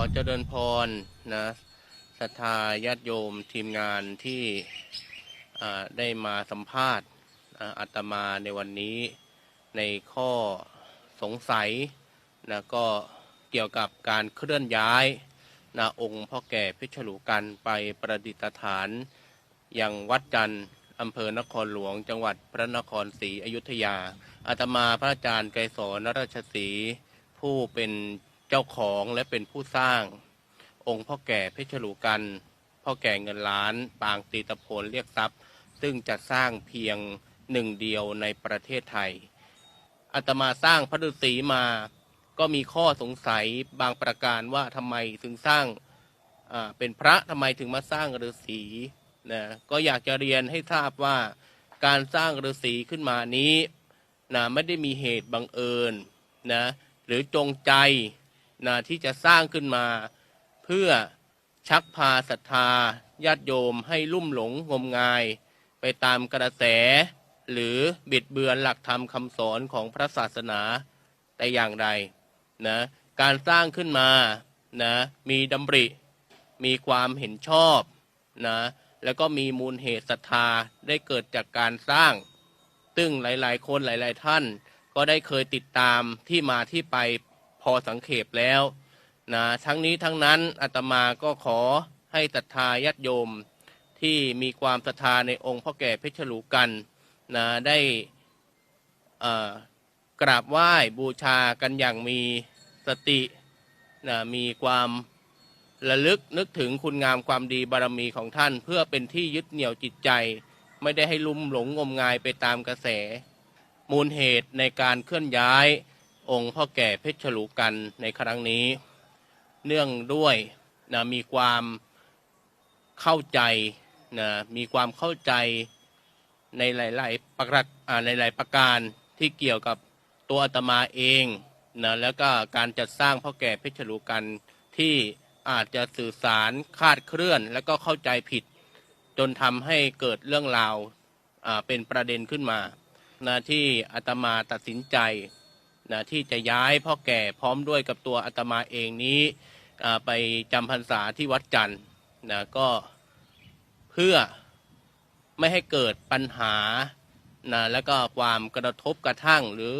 อเจริญพรนะศรัทธาญาติโยมทีมงานที่ได้มาสัมภาษณ์อาตมาในวันนี้ในข้อสงสัยนะก็เกี่ยวกับการเคลื่อนย้ายนะองค์พ่อแก่เพชรฉลูกันไปประดิษฐานยังวัดจันทร์อำเภอนครหลวง จังหวัดพระนครศรีอยุธยาอาตมาพระอาจารย์ไกรสอนราชสีผู้เป็น เจ้าของและเป็นผู้สร้าง องค์พ่อแก่เพชรลูกัน พ่อแก่เงินล้าน ปางตีตะโพนเรียกทรัพย์ ซึ่งจะสร้างเพียงหนึ่งเดียวในประเทศไทยอาตมาสร้างพระฤาษีมา ก็มีข้อสงสัยบางประการว่าทำไมถึงสร้างเป็นพระทำไมถึงมาสร้างฤาษีนะก็อยากจะเรียนให้ทราบว่าการสร้างฤาษีขึ้นมานี้นะไม่ได้มีเหตุบังเอิญนะหรือจงใจ นะที่จะสร้างขึ้นมา เพื่อชักพาศรัทธาญาติโยมให้ลุ่มหลงงมงาย ไปตามกระแส หรือบิดเบือนหลักธรรมคำสอนของพระศาสนาแต่อย่างใดนะการสร้างขึ้นมานะมีดำริ มีความเห็นชอบนะแล้วก็มีมูลเหตุศรัทธาได้เกิดจากการสร้าง ซึ่งหลาย ๆ คนหลาย ๆ ท่าน ก็ได้เคยติดตามที่มาที่ไป อสังเขปแล้วนะทั้งนี้ทั้งนั้นอาตมาก็ขอให้ศรัทธาญาติโยมที่มีความศรัทธาในองค์พ่อแก่เพชรลูกันนะได้กราบไหว้บูชากันอย่างมีสตินะมีความระลึกนึกถึงคุณงามความดีบารมีของท่าน เพื่อเป็นที่ยึดเหนี่ยวจิตใจ ไม่ได้ให้ลุ่มหลงงมงายไปตามกระแส มูลเหตุในการเคลื่อนย้าย องค์พ่อแก่เพชรฉลูกันในครั้งนี้ เนื่องด้วยนะมีความเข้าใจนะมีความเข้าใจในหลาย ๆ ประการในหลายประการที่เกี่ยวกับตัวอาตมาเองนะแล้วก็การจัดสร้างพ่อแก่เพชรฉลูกันที่อาจจะสื่อสารคลาดเคลื่อน แล้วก็เข้าใจผิด จนทำให้เกิดเรื่องราวเป็นประเด็นขึ้นมานะที่อาตมาตัดสินใจ นะที่จะย้ายพ่อแก่พร้อมด้วยกับตัวอาตมาเองนี้ไปจำพรรษาที่วัดจันทร์นะก็เพื่อไม่ให้เกิดปัญหานะแล้วก็ความกระทบกระทั่งหรือ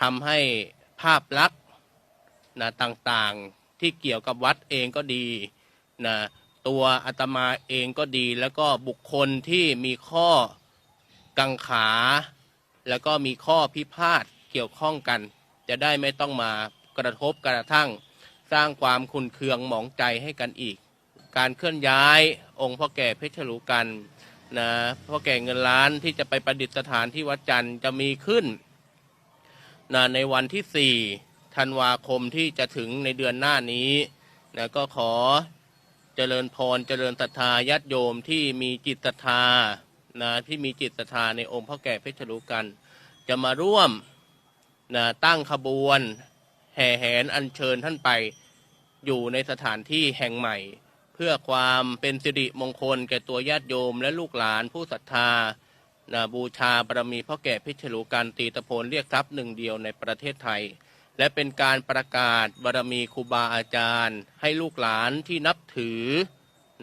ทำให้ภาพลักษณ์นะต่างๆที่เกี่ยวกับวัดเองก็ดีนะตัวอาตมาเองก็ดี แล้วก็บุคคลที่มีข้อกังขา แล้วก็มีข้อพิพาทเกี่ยวข้องกัน จะได้ไม่ต้องมากระทบกระทั่ง สร้างความขุนเคืองหมองใจให้กันอีก การเคลื่อนย้ายองค์พ่อแก่เพชรลูกันนะพ่อแก่เงินล้านที่จะไปประดิษฐานที่วัดจันทร์จะมีขึ้นนะในวันที่4ธันวาคมที่จะถึงในเดือนหน้านี้นะก็ขอเจริญพรเจริญศรัทธาญาติโยมที่มีจิตศรัทธานะที่มีจิตศรัทธาในองค์พ่อแก่เพชรลูกัน จะมาร่วม นะตั้งขบวนแห่แหนอัญเชิญท่านไปอยู่ในสถานที่แห่งใหม่ เพื่อความเป็นสิริมงคลแก่ตัวญาติโยมและลูกหลานผู้ศรัทธานะบูชาบารมีพ่อแก่เพชรฉลูกันตีตะโพนเรียกทรัพย์หนึ่งเดียวในประเทศไทย และเป็นการประกาศบารมีครูบาอาจารย์ ให้ลูกหลานที่นับถือ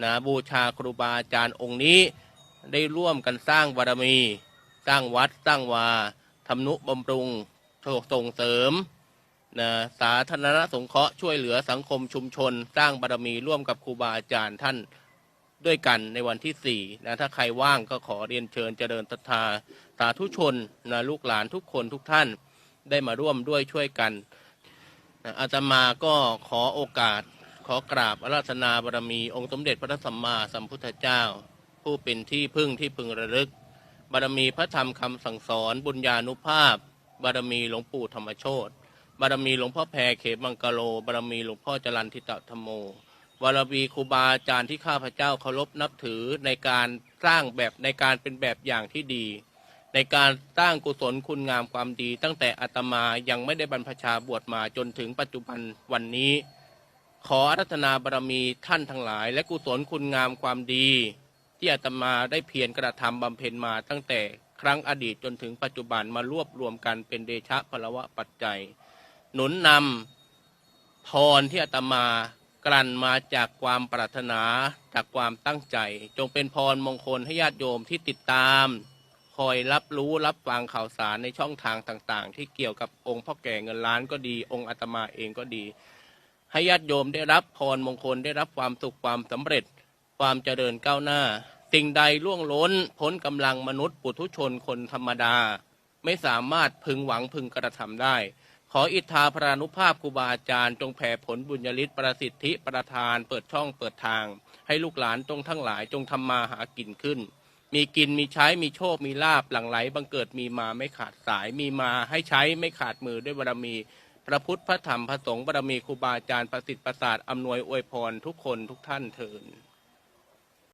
นะบูชาครูบาอาจารย์องค์นี้ ได้ร่วมกันสร้างบารมี สร้างวัดสร้างวาทำนุบำรุง ส่งเสริมนะสาธารณสงเคราะห์ช่วยเหลือสังคมชุมชน สร้างบารมีร่วมกับครูบาอาจารย์ท่านด้วยกันในวันที่สี่นะถ้าใครว่างก็ขอเรียนเชิญเจริญศรัทธาสาธุชนนะลูกหลานทุกคนทุกท่านได้มาร่วมด้วยช่วยกันนะอาตมาก็ขอโอกาส ขอกราบอาราธนาบารมี องค์สมเด็จพระสัมมาสัมพุทธเจ้า ผู้เป็นที่พึ่งที่พึงระลึก บารมีพระธรรมคำสั่งสอนบุญญานุภาพ บารมีหลวงปู่ธรรมโชตบารมีหลวงพ่อแพรเขมังกะโล บารมีหลวงพ่อจรันทิตธรรมโมบารมีครูบาอาจารย์ที่ข้าพเจ้าเคารพนับถือในการสร้างแบบในการเป็นแบบอย่างที่ดี ในการสร้างกุศลคุณงามความดี ตั้งแต่อาตมายังไม่ได้บรรพชาบวชมาจนถึงปัจจุบันวันนี้ ขออารัธนาบารมีท่านทั้งหลาย และกุศลคุณงามความดี ที่อาตมาได้เพียรกระทำบำเพ็ญมาตั้งแต่ ครั้งอดีตจนถึงปัจจุบันมารวบรวมกันเป็นเดชะพลวะปัจจัย หนุนนำพรที่อาตมากลั่นมาจากความปรารถนาจากความตั้งใจ จงเป็นพรมงคลให้ญาติโยมที่ติดตาม คอยรับรู้รับฟังข่าวสารในช่องทางต่างๆ ที่เกี่ยวกับองค์พ่อแก่เงินล้านก็ดี องค์อาตมาเองก็ดี ให้ญาติโยมได้รับพรมงคลได้รับความสุขความสำเร็จ ความเจริญก้าวหน้า สิ่งใดล่วงล้นพ้นกำลังมนุษย์ปุถุชนคนธรรมดา ไม่สามารถพึงหวังพึงกระทำได้ ขออิทธาพรานุภาพครูบาอาจารย์ จงแผ่ผลบุญญาลิศประสิทธิประทานเปิดช่องเปิดทาง ให้ลูกหลานจงทั้งหลายจงทำมาหากินขึ้น มีกินมีใช้มีโชคมีลาบหลั่งไหลบังเกิดมีมาไม่ขาดสายมีมาให้ใช้ไม่ขาดมือด้วยบารมีพระพุทธพระธรรมพระสงฆ์บารมีครูบาอาจารย์ประสิทธิ์ประสาทอำนวยอวยพรทุกคนทุกท่านเทิน